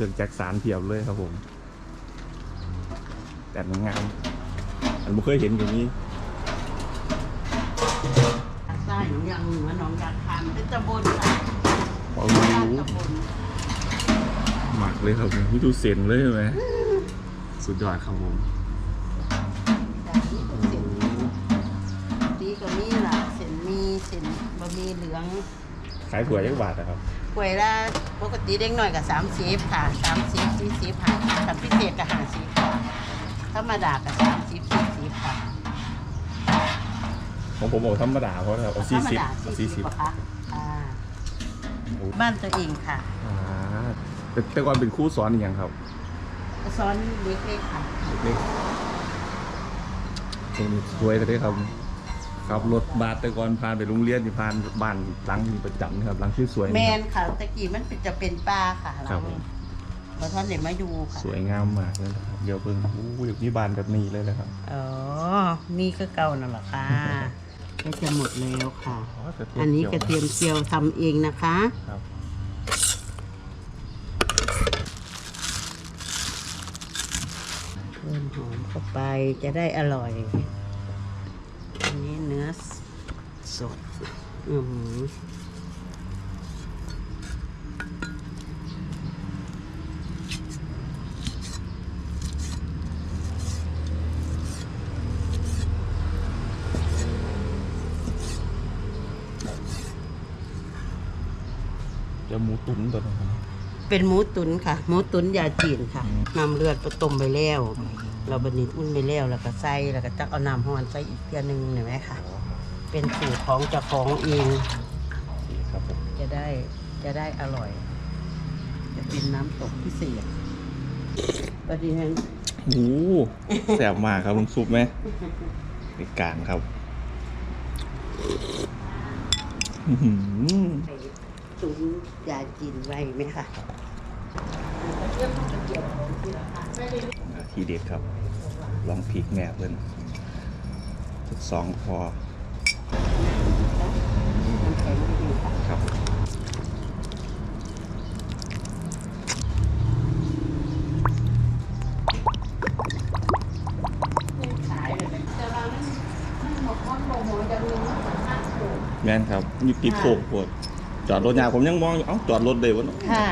เครื่องแจ็คสารเพียบเลยครับผม แต่มันงามอันไม่เคยเห็นอย่างนี้ใต้หนองยางเหนือหนองยางคำเป็นตำบลค่ะโอ้ย่านตำบลหมักเลยครับผมนี่ดูเส้นเลยใช่ไหมสุดยอดครับผมแต่นี่เป็นเส้นดีก็มีล่ะเส้นมีเส้นบะหมี่เหลือง ขายถั่วยักบาทนะครับกล้วยละปกติเด็กหน่อยกับสามสิบค่ะสามสิบสี่สิบค่ะกับพิเศษกับห้าสิบค่ะธรรมดากับสามสิบสี่สิบค่ะของผมบอกธรรมดาเพราะเอาธรสี่รมสิบดาเอาสี่สี่สิสิบบค่ะอ่าโอ้บ้านตัวเองค่ะอ่าแต่แต่ก่อนเป็นครู่สอนอหย่างครับซ้อนเล็กๆค่ะ เล็กตรงนี้สวยเลยครับ ขับรถบาสแต่ก่อนผ่านไปโรงเรียนที่ผ่านบ้านหลังนี้ประจำนะครับหลังที่สวยแมนะคนรับค่ะตะกี้มันเป็นจะเป็นป้าค่ะครับเราท่านเดี๋ยวมาดูค่ะสวยงามมากเลยนะครับเดี๋ยวเพิ่งอู้ยมีบานแบบนี้เลยนะครับอ๋อนี่ก็เก่านั่นแหละค่ะก็จะหมดแล้วค่ะอ๋อกระเทียมอันนี้กระเทียมเจียวทำเองนะคะ ครับ เพิ่มหอมเข้าไปจะได้อร่อย อันนี้เนื้อ สดอือหือเดี๋ยวหมูตุ๋นตัวนะครับเป็นหมูตุ๋นค่ะ หมูตุ๋นยาจีนค่ะอืมนำเลือดไปต้มไปแล้ว เราบันนี้อุ่นไปแล้วแล้วก็ใส่แล้วก็จักเอาน้ำห้อนใส่อีกเทียหนึงเห็นไหมคะ เป็นสูตรของเจ้าของเองนี่ครับผมจะได้จะได้อร่อย จะเป็นน้ำตกพิเศษประเดี๋ยวโอ้โหแสบมากครับลุงซุปไหมในกลางครับอื้อหือไปตุ๋นยาจีนไว้ไหมคะทีเด็ดครับ ลองพริกแม่เพิ่นสักสองพอมันแข็งดี ค่ะครับขายเลยแต่ว่ามันมันหมดมันโมโหจะมีมันสัมภาษณ์ถูกแม่นครับอยู่ติดโคกปวดจอดรถยาผมยังมองอยู่เอ้าจอดรถเลยวะเนาะค่ะ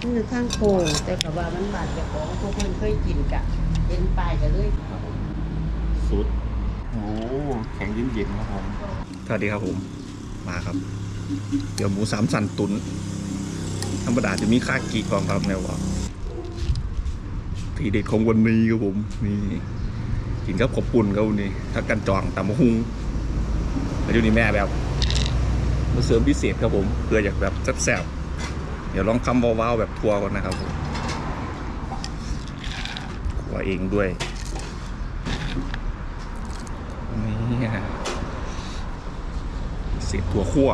มันอยู่ข้างโค้งแต่กับว่ามันบาดเจ็บของพวกเพื่อนเคยกินกะเห็นปลายกันเลยสุดโอ้แข็งเย็นๆครับผมสวัสดีครับผม มาครับ เดี๋ยวหมูสามสันตุนธรรมดาจะมีค่ากี่กองครับแนวว่าทีเด็ดของวันนี้ครับผมนี่กินกับขอบปุ่นครับวันนี้ถ้ากันจองตำมะฮุงแล้วอยู่นี่แม่แบบมาเสริมพิเศษครับผมเพื่ออยากแบบแซ่บๆเดี๋ยวลองคำว้าวๆแบบทัวร์ก่อนนะครับผมขัวเองด้วย นี่ เสียถั่วคั่ว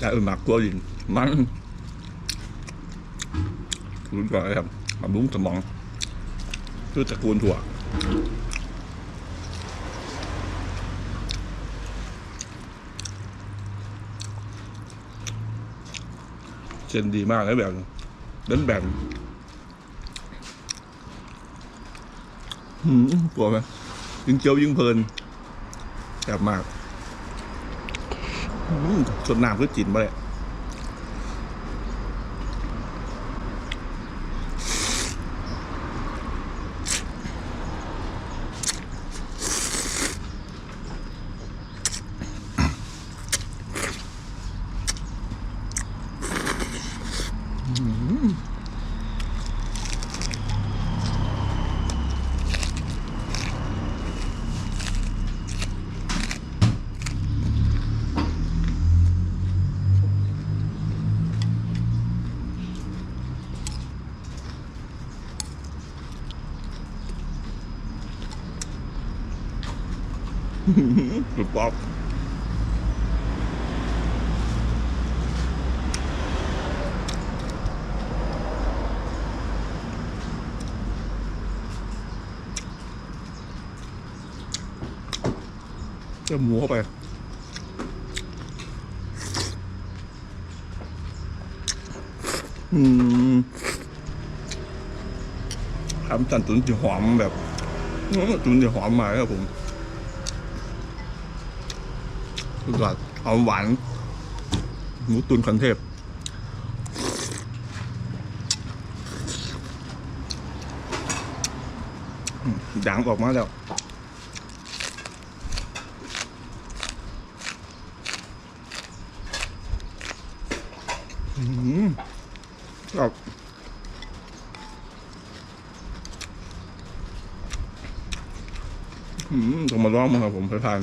จะเออหมักตัวยินมันรู้ก่อนเลยครับบำรุงสมองคือตระกูลถั่วเส้นดีมากเลยแบบเล่น แบบหืมกลัวไหมยิ่งเจียวยิ่งเพลินแสบมากอืมสดน้ำคือจินมาเลย สุดป๊อปเติมหมูเข้าไปอืมทำจันตุนจะหอมแบบตุนจะหอมมาครับผม สุดยอดหอมหวานหมูตุนคันเทพด่างออกมาแล้วอืมครับอืมต้องมาลองมั้งครับผมไปทาน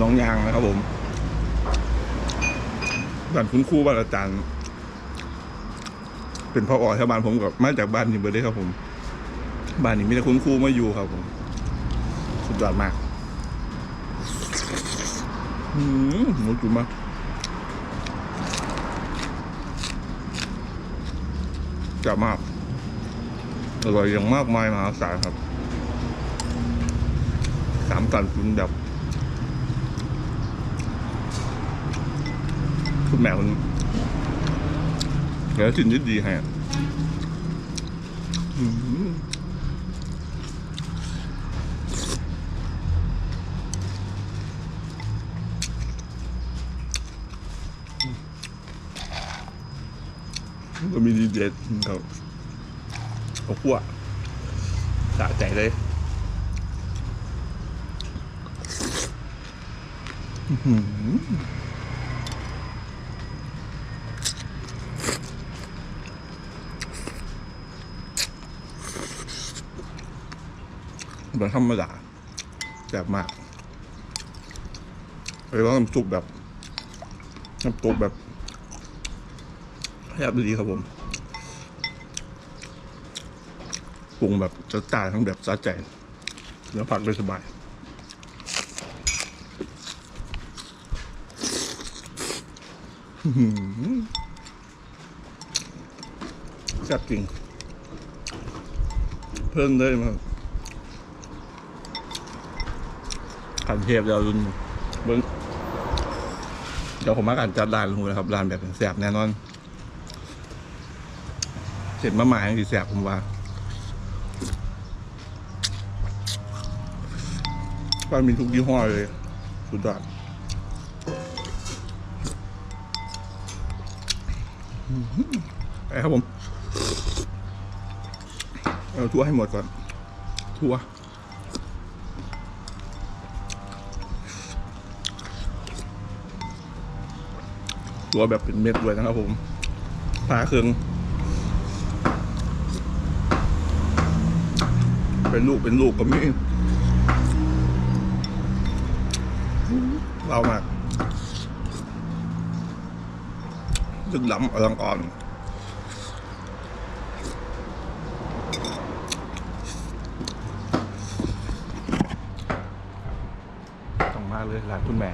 น้องยางนะครับผมบ้านคุณครูบ้านอาจารย์ เป็นพ่ออ่อชาวบ้านผมกับมาจากบ้านนี่เบอร์ได้ครับ ผม บ้านนี้มีแต่คุณครูมาอยู่ครับ ผมสุดยอดมากอืมหมูจุ่มมากจับมากอร่อยอย่างมากมายมหาศาลครับ สามกันคุณแบบ คุณแม่มันเหลือสิ่งที่ดีให้อะมก็มีดีเด็ดครับเอาพวกสะใจเลยอื้อหือ แบบธรรมดาแบบมากเลยว่าน้ำซุปแบบน้ำซุปแบบแซ่บดีครับผมปรุงแบบจะจ่ายทั้งแบบสะใจเนื้อผักได้สบายแซ่บจริงเพิ่มได้มา ขันเทพเดี๋ยวรุนเบิ้งเดี๋ยวผมมาการจัดร้านลุงนะครับร้านแบบแซบแน่นอน เสร็จมาหมายอย่างที่แซบผมว่าก็มีทุกยี่ห้อเลยสุดยอดอื้อหือไปครับผม เอาทั่วให้หมดก่อน ทั่ว ตัวแบบเป็นเม็ดด้วยนะครับผมปลาเครื่องเป็นลูกเป็นลูกก็มีเรามากลึกล้ำอลังอ่อนต้องมากเลยร้านคุณแม่